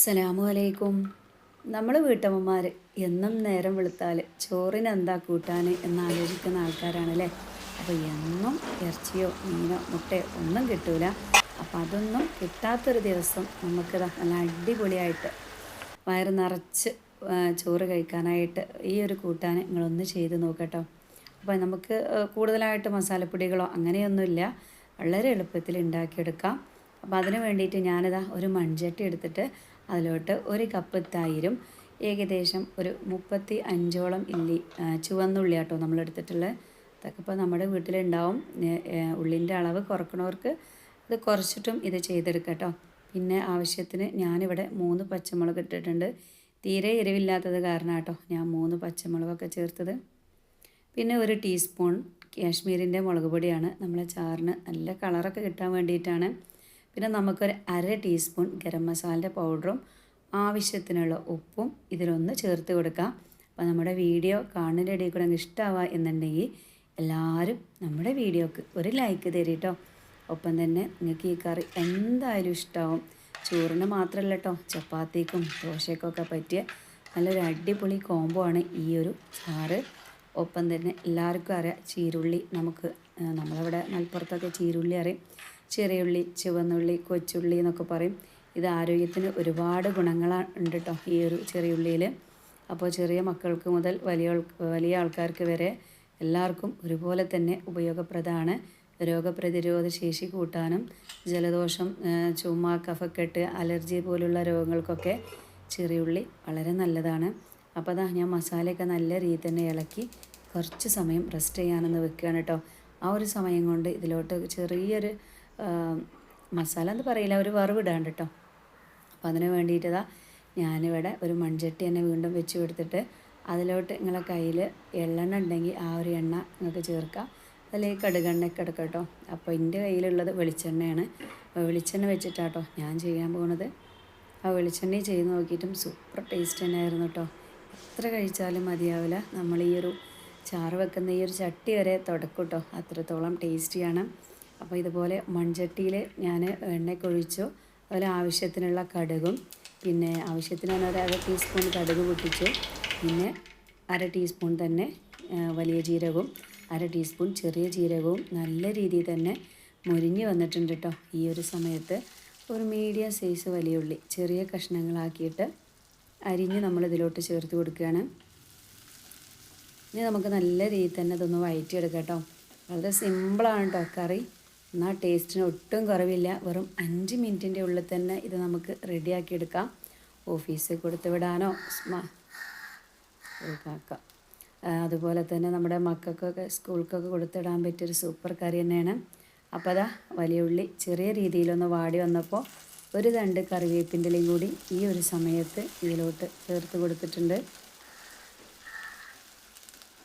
അസ്സലാമു അലൈക്കും. നമ്മൾ വീട്ടമ്മമാർ എന്നും നേരം വെളുത്താൽ ചോറിന് എന്താ കൂട്ടാൻ എന്നാലോചിക്കുന്ന ആൾക്കാരാണല്ലേ? അപ്പോൾ എന്നും ഇറച്ചിയോ മീനോ മുട്ടയോ ഒന്നും കിട്ടൂല. അപ്പോൾ അതൊന്നും കിട്ടാത്തൊരു ദിവസം നമുക്ക് ദാ നല്ല അടിപൊളിയായിട്ട് വയറ് നിറച്ച് ചോറ് കഴിക്കാനായിട്ട് ഈ ഒരു കൂട്ടാൻ നിങ്ങളൊന്ന് ചെയ്ത് നോക്കട്ടോ. അപ്പോൾ നമുക്ക് കൂടുതലായിട്ട് മസാലപ്പൊടികളോ അങ്ങനെയൊന്നുമില്ല. വളരെ എളുപ്പത്തിൽ ഉണ്ടാക്കിയെടുക്കാം. അപ്പോൾ അതിന് വേണ്ടിയിട്ട് ഞാനിതാ ഒരു മൺചട്ടി എടുത്തിട്ട് അതിലോട്ട് ഒരു കപ്പ് തൈരും ഏകദേശം ഒരു മുപ്പത്തി അഞ്ചോളം ഇല്ലി ചുവന്നുള്ളി നമ്മൾ എടുത്തിട്ടുള്ളത് അതൊക്കെ ഇപ്പോൾ നമ്മുടെ വീട്ടിലുണ്ടാവും ഉള്ളിന്റെ അളവ് കുറക്കണവർക്ക് അത് കുറച്ചിട്ടും ഇത് ചെയ്തെടുക്കാം പിന്നെ ആവശ്യത്തിന് ഞാനിവിടെ മൂന്ന് പച്ചമുളക് ഇട്ടിട്ടുണ്ട്. തീരെ എരിവില്ലാത്തത് കാരണം കേട്ടോ ഞാൻ മൂന്ന് പച്ചമുളകൊക്കെ ചേർത്തത്. പിന്നെ ഒരു ടീസ്പൂൺ കാശ്മീരിന്റെ മുളക് പൊടിയാണ്. നമ്മളെ ചാറിന് നല്ല കളറൊക്കെ കിട്ടാൻ വേണ്ടിയിട്ടാണ്. പിന്നെ നമുക്കൊരു അര ടീസ്പൂൺ ഗരം മസാലയുടെ പൗഡറും ആവശ്യത്തിനുള്ള ഉപ്പും ഇതിലൊന്ന് ചേർത്ത് കൊടുക്കാം. അപ്പോൾ നമ്മുടെ വീഡിയോ കാണുന്നതിന്റെ ഇടയിൽ കൂടെ ഇഷ്ടമാവുക എന്നുണ്ടെങ്കിൽ എല്ലാവരും നമ്മുടെ വീഡിയോക്ക് ഒരു ലൈക്ക് തരീട്ടോ. ഒപ്പം തന്നെ നിങ്ങൾക്ക് ഈ കറി എന്തായാലും ഇഷ്ടമാവും ചോറിന് മാത്രമല്ല കേട്ടോ ചപ്പാത്തിക്കും ദോശയ്ക്കൊക്കെ പറ്റിയ നല്ലൊരു അടിപൊളി കോംബോ ആണ് ഈ ഒരു ചാറ് ഒപ്പം തന്നെ എല്ലാവർക്കും അറിയാം ചീരുള്ളി നമുക്ക് നമ്മളവിടെ മലപ്പുറത്തൊക്കെ ചീരുള്ളി അറിയും. ചെറിയുള്ളി ചുവന്നുള്ളി കൊച്ചുള്ളി എന്നൊക്കെ പറയും. ഇത് ആരോഗ്യത്തിന് ഒരുപാട് ഗുണങ്ങളാണ് ഉണ്ട് കേട്ടോ ഈ ഒരു ചെറിയുള്ളിയിൽ അപ്പോൾ ചെറിയ മക്കൾക്ക് മുതൽ വലിയ വലിയ ആൾക്കാർക്ക് വരെ എല്ലാവർക്കും ഒരുപോലെ തന്നെ ഉപയോഗപ്രദമാണ്. രോഗപ്രതിരോധ ശേഷി കൂട്ടാനും ജലദോഷം ചുമ കഫക്കെട്ട് അലർജി പോലുള്ള രോഗങ്ങൾക്കൊക്കെ ചെറിയുള്ളി വളരെ നല്ലതാണ്. അപ്പോൾ അതാ ഞാൻ മസാലയൊക്കെ നല്ല രീതിയിൽ തന്നെ ഇളക്കി കുറച്ച് സമയം റെസ്റ്റ് ചെയ്യാനെന്ന് വെക്കുകയാണ് കേട്ടോ. ആ ഒരു സമയം കൊണ്ട് ഇതിലോട്ട് ചെറിയൊരു മസാല എന്ന് പറയില്ല ഒരു വറവിടാണ്ട് കേട്ടോ അപ്പോൾ അതിന് വേണ്ടിയിട്ടതാ ഞാനിവിടെ ഒരു മൺചട്ടി തന്നെ വീണ്ടും വെച്ച് കൊടുത്തിട്ട് അതിലോട്ട് നിങ്ങളെ കയ്യിൽ എള്ളെണ്ണ ഉണ്ടെങ്കിൽ ആ ഒരു എണ്ണ നിങ്ങൾക്ക് ചേർക്കാം. അതിലേക്ക് കടുകെണ്ണയൊക്കെ എടുക്കാം കേട്ടോ അപ്പോൾ എന്റെ കയ്യിലുള്ളത് വെളിച്ചെണ്ണയാണ്. വെളിച്ചെണ്ണ വെച്ചിട്ടാട്ടോ ഞാൻ ചെയ്യാൻ പോകുന്നത് ആ വെളിച്ചെണ്ണയും ചെയ്ത് നോക്കിയിട്ടും സൂപ്പർ ടേസ്റ്റ് തന്നെയായിരുന്നു കേട്ടോ എത്ര കഴിച്ചാലും മതിയാവില്ല. നമ്മൾ ഈ ഒരു ചാറ് വെക്കുന്ന ഈ ഒരു ചട്ടി വരെ തുടക്കും കേട്ടോ അത്രത്തോളം ടേസ്റ്റിയാണ് അപ്പോൾ ഇതുപോലെ മൺചട്ടിയിൽ ഞാൻ എണ്ണയൊക്കെ ഒഴിച്ചു അതുപോലെ ആവശ്യത്തിനുള്ള കടുകും പിന്നെ ആവശ്യത്തിന് തന്നെ ഒരു അര ടീസ്പൂൺ കടുക് പൊട്ടിച്ചു. പിന്നെ അര ടീസ്പൂൺ തന്നെ വലിയ ജീരകവും അര ടീസ്പൂൺ ചെറിയ ജീരകവും നല്ല രീതിയിൽ തന്നെ മുരിഞ്ഞ് വന്നിട്ടുണ്ട് കേട്ടോ ഈ ഒരു സമയത്ത്. ഒരു മീഡിയം സൈസ് വലിയ ഉള്ളി ചെറിയ കഷ്ണങ്ങളാക്കിയിട്ട് അരിഞ്ഞ് നമ്മൾ ഇതിലോട്ട് ചേർത്ത് കൊടുക്കുകയാണ്. ഇനി നമുക്ക് നല്ല രീതിയിൽ തന്നെ ഇതൊന്ന് വഴറ്റിയെടുക്കാം കേട്ടോ വളരെ സിമ്പിളാണ് കേട്ടോ കറി. എന്നാൽ ടേസ്റ്റിന് ഒട്ടും കുറവില്ല. വെറും അഞ്ച് മിനിറ്റിന്റെ ഉള്ളിൽ തന്നെ ഇത് നമുക്ക് റെഡിയാക്കിയെടുക്കാം ഓഫീസിൽ കൊടുത്ത് വിടാനോ? ആ, അതുപോലെ തന്നെ നമ്മുടെ മക്കൾക്കൊക്കെ സ്കൂൾക്കൊക്കെ കൊടുത്തിടാൻ പറ്റിയൊരു സൂപ്പർ കറി തന്നെയാണ്. അപ്പോൾ അതാ വലിയ ഉള്ളി ചെറിയ രീതിയിലൊന്ന് വാടി വന്നപ്പോൾ ഒരു രണ്ട് കറിവേപ്പിന്റെ കൂടി ഈ ഒരു സമയത്ത് ഇതിലോട്ട് ചേർത്ത് കൊടുത്തിട്ടുണ്ട്.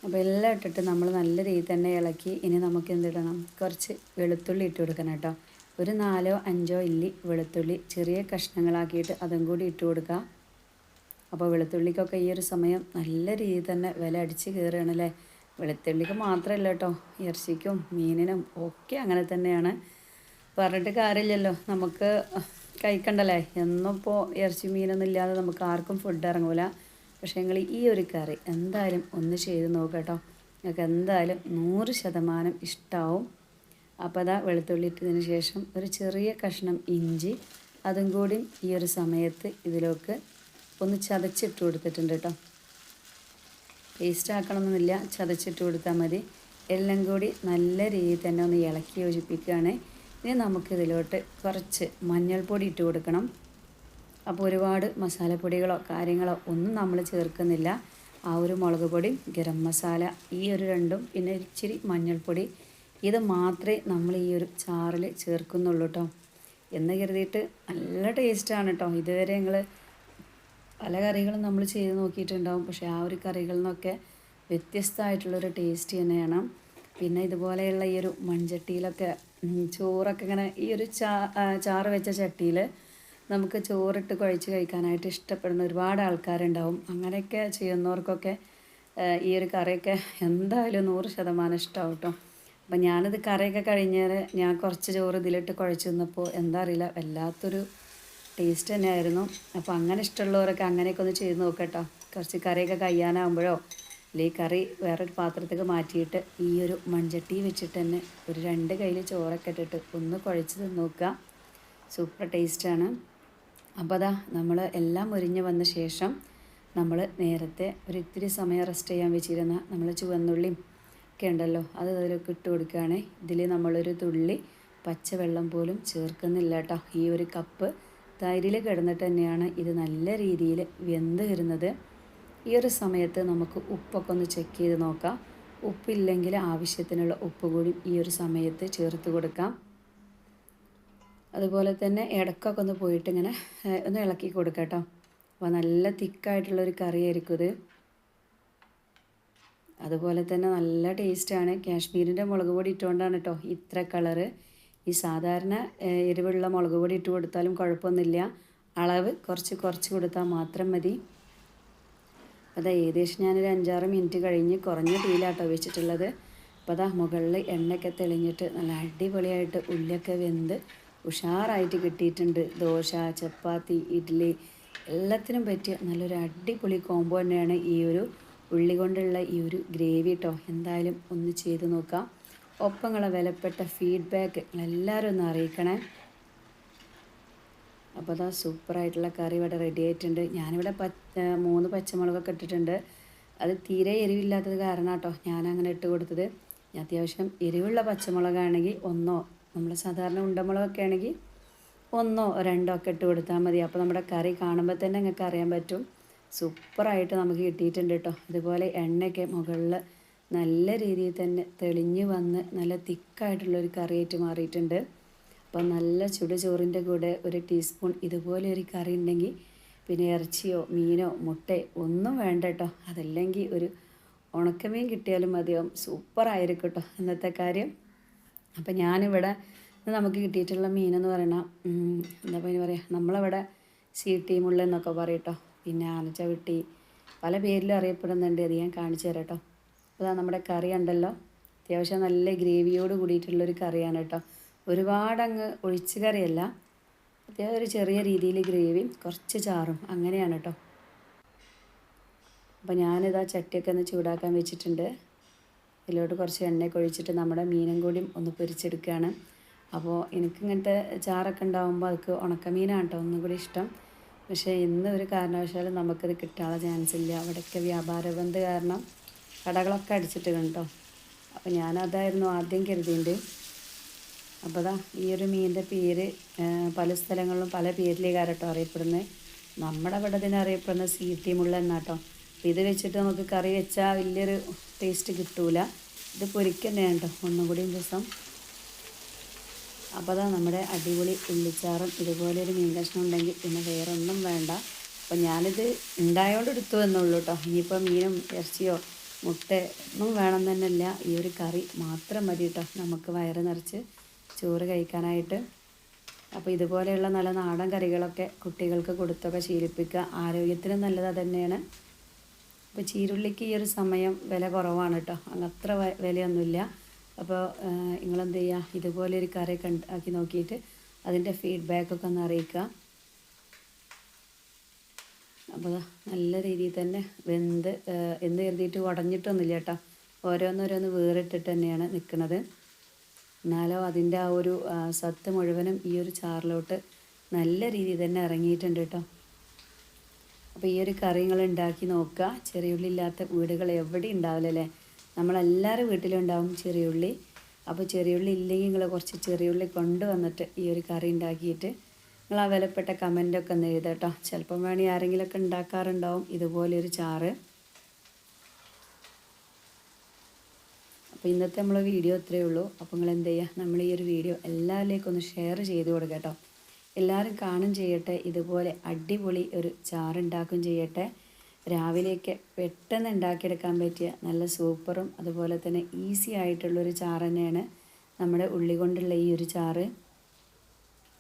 അപ്പോൾ എല്ലാം ഇട്ടിട്ട് നമ്മൾ നല്ല രീതിയിൽ തന്നെ ഇളക്കി ഇനി നമുക്ക് എന്തിടണം കുറച്ച് വെളുത്തുള്ളി ഇട്ട് കൊടുക്കണം കേട്ടോ. ഒരു നാലോ അഞ്ചോ ഇല്ലി വെളുത്തുള്ളി ചെറിയ കഷ്ണങ്ങളാക്കിയിട്ട് അതും കൂടി ഇട്ട് കൊടുക്കുക അപ്പോൾ വെളുത്തുള്ളിക്കൊക്കെ ഈ ഒരു സമയം നല്ല രീതിയിൽ തന്നെ വില അടിച്ച് കയറുകയാണ് അല്ലേ? വെളുത്തുള്ളിക്ക് മാത്രമല്ല കേട്ടോ ഇറച്ചിക്കും മീനിനും ഒക്കെ അങ്ങനെ തന്നെയാണ്. പറഞ്ഞിട്ട് കാര്യമില്ലല്ലോ നമുക്ക് കഴിക്കണ്ടല്ലേ എന്നിപ്പോൾ ഇറച്ചി മീനൊന്നും ഇല്ലാതെ നമുക്ക് ആർക്കും ഫുഡ് ഇറങ്ങൂല. പക്ഷേ നിങ്ങൾ ഈ ഒരു കറി എന്തായാലും ഒന്ന് ചെയ്ത് നോക്കട്ടോ നിങ്ങൾക്ക് എന്തായാലും നൂറ് ശതമാനം ഇഷ്ടമാവും അപ്പോൾ അതാ വെളുത്തുള്ളി ഇട്ടതിന് ശേഷം ഒരു ചെറിയ കഷ്ണം ഇഞ്ചി അതും കൂടി ഈ ഒരു സമയത്ത് ഇതിലേക്ക് ഒന്ന് ചതച്ചിട്ട് കൊടുത്തിട്ടുണ്ട് കേട്ടോ. പേസ്റ്റ് ആക്കണമെന്നില്ല ചതച്ചിട്ട് കൊടുത്താൽ മതി. എല്ലാം കൂടി നല്ല രീതിയിൽ തന്നെ ഒന്ന് ഇളക്കി യോജിപ്പിക്കുകയാണ്. ഇനി നമുക്കിതിലോട്ട് കുറച്ച് മഞ്ഞൾപ്പൊടി ഇട്ട് കൊടുക്കണം. അപ്പോൾ ഒരുപാട് മസാലപ്പൊടികളോ കാര്യങ്ങളോ ഒന്നും നമ്മൾ ചേർക്കുന്നില്ല. ആ ഒരു മുളക് പൊടി ഗരം മസാല ഈ ഒരു രണ്ടും പിന്നെ ഇച്ചിരി മഞ്ഞൾപ്പൊടി ഇത് മാത്രമേ നമ്മൾ ഈ ഒരു ചാറിൽ ചേർക്കുന്നുള്ളൂ കേട്ടോ എന്ന് കരുതിയിട്ട് നല്ല ടേസ്റ്റാണ് കേട്ടോ ഇതുവരെ ഞങ്ങൾ പല കറികളും നമ്മൾ ചെയ്ത് നോക്കിയിട്ടുണ്ടാവും. പക്ഷേ ആ ഒരു കറികളിൽ നിന്നൊക്കെ വ്യത്യസ്തമായിട്ടുള്ളൊരു ടേസ്റ്റ് തന്നെയാണ്. പിന്നെ ഇതുപോലെയുള്ള ഈ ഒരു മൺചട്ടിയിലൊക്കെ ചോറൊക്കെ ഇങ്ങനെ ഈ ഒരു ചാ ചാറ് വെച്ച ചട്ടിയിൽ നമുക്ക് ചോറിട്ട് കുഴച്ച് കഴിക്കാനായിട്ട് ഇഷ്ടപ്പെടുന്ന ഒരുപാട് ആൾക്കാരുണ്ടാവും. അങ്ങനെയൊക്കെ ചെയ്യുന്നവർക്കൊക്കെ ഈ ഒരു കറിയൊക്കെ എന്തായാലും നൂറ് ശതമാനം ഇഷ്ടമാവും കേട്ടോ അപ്പം ഞാനിത് കറിയൊക്കെ കഴിഞ്ഞാൽ ഞാൻ കുറച്ച് ചോറ് ഇതിലിട്ട് കുഴച്ച് നിന്നപ്പോൾ എന്താ അറിയില്ല വല്ലാത്തൊരു ടേസ്റ്റ് തന്നെയായിരുന്നു. അപ്പോൾ അങ്ങനെ ഇഷ്ടമുള്ളവരൊക്കെ അങ്ങനെയൊക്കെ ഒന്ന് ചെയ്ത് നോക്കട്ടോ. കുറച്ച് കറിയൊക്കെ കഴിയാനാകുമ്പോഴോ അല്ലെങ്കിൽ കറി വേറൊരു പാത്രത്തേക്ക് മാറ്റിയിട്ട് ഈ ഒരു മൺചട്ടി വെച്ചിട്ട് തന്നെ ഒരു രണ്ട് കയ്യിൽ ചോറൊക്കെ ഇട്ടിട്ട് ഒന്ന് കുഴച്ച് നോക്കുക. സൂപ്പർ ടേസ്റ്റാണ് അപ്പോൾ അതാ നമ്മൾ എല്ലാം ഒരിഞ്ഞ് വന്ന ശേഷം നമ്മൾ നേരത്തെ ഒരു ഇത്തിരി സമയം റെസ്റ്റ് ചെയ്യാൻ വെച്ചിരുന്ന നമ്മൾ ചുവന്നുള്ളിയും ഒക്കെ ഉണ്ടല്ലോ അത് അതിലൊക്കെ ഇട്ട് കൊടുക്കുകയാണ്. ഇതിൽ നമ്മളൊരു തുള്ളി പച്ചവെള്ളം പോലും ചേർക്കുന്നില്ല കേട്ടോ. ഈ ഒരു കപ്പ് തൈരിൽ കിടന്നിട്ട് തന്നെയാണ് ഇത് നല്ല രീതിയിൽ വെന്ത് വരുന്നത്. ഈ ഒരു സമയത്ത് നമുക്ക് ഉപ്പൊക്കെ ഒന്ന് ചെക്ക് ചെയ്ത് നോക്കാം. ഉപ്പില്ലെങ്കിൽ ആവശ്യത്തിനുള്ള ഉപ്പ് കൂടി ഈ ഒരു സമയത്ത് ചേർത്ത് കൊടുക്കാം. അതുപോലെ തന്നെ ഇടക്കൊക്കെ ഒന്ന് പോയിട്ട് ഇങ്ങനെ ഒന്ന് ഇളക്കി കൊടുക്കാം കേട്ടോ. അപ്പോൾ നല്ല തിക്കായിട്ടുള്ളൊരു കറിയായിരിക്കും ഇത്. അതുപോലെ തന്നെ നല്ല ടേസ്റ്റാണ് കാശ്മീരിന്റെ മുളക് പൊടി ഇട്ടുകൊണ്ടാണ് കേട്ടോ ഇത്ര കളറ് ഈ സാധാരണ എരിവുള്ള മുളക് പൊടി ഇട്ട് കൊടുത്താലും കുഴപ്പമൊന്നുമില്ല അളവ് കുറച്ച് കുറച്ച് കൊടുത്താൽ മാത്രം മതി. അതാ ഏകദേശം ഞാനൊരു അഞ്ചാറ് മിനിറ്റ് കഴിഞ്ഞ് കുറഞ്ഞ തീയിലാട്ടോ വെച്ചിട്ടുള്ളത്. അപ്പോൾ അതാ മുകളിൽ എണ്ണയൊക്കെ തെളിഞ്ഞിട്ട് നല്ല അടിപൊളിയായിട്ട് ഉള്ളിയൊക്കെ വെന്ത് ഉഷാറായിട്ട് കിട്ടിയിട്ടുണ്ട്. ദോശ ചപ്പാത്തി ഇഡ്ഡലി എല്ലാത്തിനും പറ്റിയ നല്ലൊരു അടിപൊളി കോംബോ തന്നെയാണ് ഈ ഒരു ഉള്ളി കൊണ്ടുള്ള ഈ ഒരു ഗ്രേവി കേട്ടോ എന്തായാലും ഒന്ന് ചെയ്ത് നോക്കാം. ഒപ്പങ്ങളെ വിലപ്പെട്ട ഫീഡ്ബാക്ക് എല്ലാവരും ഒന്ന് അറിയിക്കണേ. അപ്പോൾ അതാ സൂപ്പറായിട്ടുള്ള കറി ഇവിടെ റെഡി ആയിട്ടുണ്ട്. ഞാനിവിടെ പച്ച മൂന്ന് പച്ചമുളകൊക്കെ ഇട്ടിട്ടുണ്ട്. അത് തീരെ എരിവില്ലാത്തത് കാരണം കേട്ടോ ഞാനങ്ങനെ ഇട്ട് കൊടുത്തത്. അത്യാവശ്യം എരിവുള്ള പച്ചമുളകാണെങ്കിൽ ഒന്നോ നമ്മൾ സാധാരണ ഉണ്ടമുളകൊക്കെ ആണെങ്കിൽ ഒന്നോ രണ്ടോ ഒക്കെ ഇട്ട് കൊടുത്താൽ മതി. അപ്പോൾ നമ്മുടെ കറി കാണുമ്പോൾ തന്നെ നിങ്ങൾക്ക് അറിയാൻ പറ്റും. സൂപ്പറായിട്ട് നമുക്ക് കിട്ടിയിട്ടുണ്ട് കേട്ടോ. അതുപോലെ എണ്ണയൊക്കെ മുകളിൽ നല്ല രീതിയിൽ തന്നെ തെളിഞ്ഞ് വന്ന് നല്ല തിക്കായിട്ടുള്ളൊരു കറിയായിട്ട് മാറിയിട്ടുണ്ട്. അപ്പോൾ നല്ല ചുട് ചോറിന്റെ കൂടെ ഒരു ടീസ്പൂൺ ഇതുപോലെ ഒരു കറി ഉണ്ടെങ്കിൽ പിന്നെ ഇറച്ചിയോ മീനോ മുട്ടയോ ഒന്നും വേണ്ട കേട്ടോ. അതല്ലെങ്കിൽ ഒരു ഉണക്കമീൻ കിട്ടിയാലും മതിയാവും. സൂപ്പറായിരിക്കും കേട്ടോ ഇന്നത്തെ കാര്യം. അപ്പം ഞാനിവിടെ നമുക്ക് കിട്ടിയിട്ടുള്ള മീനെന്ന് പറയുന്ന എന്താ പറയുക നമ്മളവിടെ സീട്ടി മുള്ളെന്നൊക്കെ പറയും കേട്ടോ പിന്നെ ആനച്ചവിട്ടി പല പേരിലും അറിയപ്പെടുന്നുണ്ട്. അത് ഞാൻ കാണിച്ചു തരാം കേട്ടോ അപ്പോൾ നമ്മുടെ കറി ഉണ്ടല്ലോ. അത്യാവശ്യം നല്ല ഗ്രേവിയോട് കൂടിയിട്ടുള്ളൊരു കറിയാണ് കേട്ടോ. ഒരുപാടങ്ങ് ഒഴിച്ച് കറിയല്ല. അത്യാവശ്യം ഒരു ചെറിയ രീതിയിൽ ഗ്രേവിയും കുറച്ച് ചാറും അങ്ങനെയാണ് കേട്ടോ. അപ്പോൾ ഞാനിതാ ചട്ടിയൊക്കെ ഒന്ന് ചൂടാക്കാൻ വെച്ചിട്ടുണ്ട്. ഇതിലോട്ട് കുറച്ച് എണ്ണയൊക്കെ ഒഴിച്ചിട്ട് നമ്മുടെ മീനും കൂടി ഒന്ന് പൊരിച്ചെടുക്കുകയാണ്. അപ്പോൾ എനിക്ക് ഇങ്ങനത്തെ ചാറൊക്കെ ഉണ്ടാകുമ്പോൾ അതൊക്കെ ഉണക്കമീനാണ് കേട്ടോ ഒന്നും കൂടി ഇഷ്ടം. പക്ഷേ ഇന്ന് ഒരു കാരണവശാലും നമുക്കത് കിട്ടാനുള്ള ചാൻസ് ഇല്ല. അവിടെയൊക്കെ വ്യാപാര ബന്ധ കാരണം കടകളൊക്കെ അടിച്ചിട്ട് കണ്ടോ അപ്പോൾ ഞാനതായിരുന്നു ആദ്യം കരുതിയിട്ട് അപ്പോൾ അതാ ഈ ഒരു മീനിന്റെ പേര് പല സ്ഥലങ്ങളിലും പല പേരിലേക്കാരട്ടോ അറിയപ്പെടുന്നത്. നമ്മുടെ ഇവിടെ തന്നെ അറിയപ്പെടുന്ന സീറ്റി മുള്ള എന്നാട്ടോ അപ്പോൾ ഇത് വെച്ചിട്ട് നമുക്ക് കറി വെച്ചാൽ വലിയൊരു ടേസ്റ്റ് കിട്ടൂല. ഇത് പൊരിക്കന്നെയാണ് കേട്ടോ ഒന്നും കൂടിയും ദിവസം. അപ്പോൾ അതാ നമ്മുടെ അടിപൊളി ഉള്ളിച്ചാറും ഇതുപോലെ ഒരു മീൻ കഷ്ണം ഉണ്ടെങ്കിൽ പിന്നെ വേറെ ഒന്നും വേണ്ട. അപ്പോൾ ഞാനിത് ഉണ്ടായതുകൊണ്ട് എടുത്തു എന്നുള്ളൂ കേട്ടോ ഇനിയിപ്പോൾ മീനും ഇറച്ചിയോ മുട്ട ഒന്നും വേണം തന്നെയല്ല ഈ ഒരു കറി മാത്രം മതി കേട്ടോ നമുക്ക് വയറ് നിറച്ച് ചോറ് കഴിക്കാനായിട്ട്. അപ്പോൾ ഇതുപോലെയുള്ള നല്ല നാടൻ കറികളൊക്കെ കുട്ടികൾക്ക് കൊടുത്തൊക്കെ ശീലിപ്പിക്കുക ആരോഗ്യത്തിനും നല്ലത് തന്നെയാണ് അപ്പോൾ ചീരുള്ളിക്ക് ഈ ഒരു സമയം വില കുറവാണ് കേട്ടോ അത്ര വിലയൊന്നുമില്ല. അപ്പോൾ നിങ്ങളെന്ത് ചെയ്യുക ഇതുപോലെ ഒരു കറിയൊക്കെ ആക്കി നോക്കിയിട്ട് അതിന്റെ ഫീഡ്ബാക്കൊക്കെ ഒന്ന് അറിയിക്കുക. അപ്പോൾ നല്ല രീതിയിൽ തന്നെ വെന്ത് എന്ത് കരുതിയിട്ട് ഉടഞ്ഞിട്ടൊന്നുമില്ല കേട്ടോ ഓരോന്നോരോന്ന് വേറിട്ടിട്ട് തന്നെയാണ് നിൽക്കുന്നത്. എന്നാലോ അതിന്റെ ആ ഒരു സത്ത് മുഴുവനും ഈ ഒരു ചാറിലോട്ട് നല്ല രീതിയിൽ തന്നെ ഇറങ്ങിയിട്ടുണ്ട് കേട്ടോ അപ്പോൾ ഈ ഒരു കറികൾ ഉണ്ടാക്കി നോക്കുക. ചെറിയുള്ളി ഇല്ലാത്ത വീടുകൾ എവിടെ ഉണ്ടാവില്ലല്ലേ നമ്മളെല്ലാവരും വീട്ടിലും ഉണ്ടാവും ചെറിയുള്ളി അപ്പോൾ ചെറിയുള്ളി ഇല്ലെങ്കിൽ നിങ്ങൾ കുറച്ച് ചെറിയുള്ളി കൊണ്ടുവന്നിട്ട് ഈ ഒരു കറി ഉണ്ടാക്കിയിട്ട് നിങ്ങൾ ആ വിലപ്പെട്ട കമന്റൊക്കെ ഒന്ന് എഴുതുക കേട്ടോ ചിലപ്പം വേണമെങ്കിൽ ആരെങ്കിലുമൊക്കെ ഉണ്ടാക്കാറുണ്ടാവും ഇതുപോലൊരു ചാറ്. അപ്പോൾ ഇന്നത്തെ നമ്മളെ വീഡിയോ ഇത്രയേ ഉള്ളൂ. അപ്പോൾ നിങ്ങൾ എന്ത് ചെയ്യുക? നമ്മൾ ഈ ഒരു വീഡിയോ എല്ലാവരിലേക്കും ഒന്ന് ഷെയർ ചെയ്ത് കൊടുക്കുക കേട്ടോ എല്ലാവരും കാണും ചെയ്യട്ടെ. ഇതുപോലെ അടിപൊളി ഒരു ചാറുണ്ടാക്കും ചെയ്യട്ടെ. രാവിലെയൊക്കെ പെട്ടെന്ന് ഉണ്ടാക്കിയെടുക്കാൻ പറ്റിയ നല്ല സൂപ്പറും അതുപോലെ തന്നെ ഈസി ആയിട്ടുള്ളൊരു ചാറ് തന്നെയാണ് നമ്മുടെ ഉള്ളി കൊണ്ടുള്ള ഈ ഒരു ചാറ്.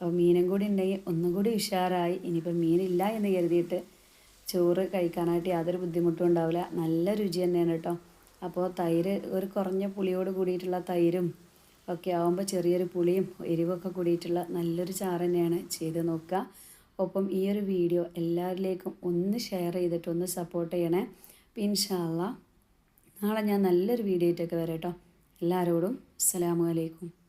അപ്പോൾ മീനും കൂടി ഉണ്ടെങ്കിൽ ഒന്നും കൂടി ഉഷാറായി. ഇനിയിപ്പോൾ മീനില്ല എന്ന് കരുതിയിട്ട് ചോറ് കഴിക്കാനായിട്ട് യാതൊരു ബുദ്ധിമുട്ടും ഉണ്ടാവില്ല. നല്ല രുചി തന്നെയാണ് കേട്ടോ. അപ്പോൾ തൈര് ഒരു കുറഞ്ഞ പുളിയോട് കൂടിയിട്ടുള്ള തൈരും ഒക്കെ ആകുമ്പോൾ ചെറിയൊരു പുളിയും എരിവൊക്കെ കൂടിയിട്ടുള്ള നല്ലൊരു ചാറ് തന്നെയാണ് ചെയ്ത് നോക്കുക. ഒപ്പം ഈ ഒരു വീഡിയോ എല്ലാവരിലേക്കും ഒന്ന് ഷെയർ ചെയ്തിട്ട് ഒന്ന് സപ്പോർട്ട് ചെയ്യണേ. ഇൻഷാല്ല നാളെ ഞാൻ നല്ലൊരു വീഡിയോ ആയിട്ടൊക്കെ വരാം കേട്ടോ. എല്ലാവരോടും അസ്സലാമു അലൈക്കും.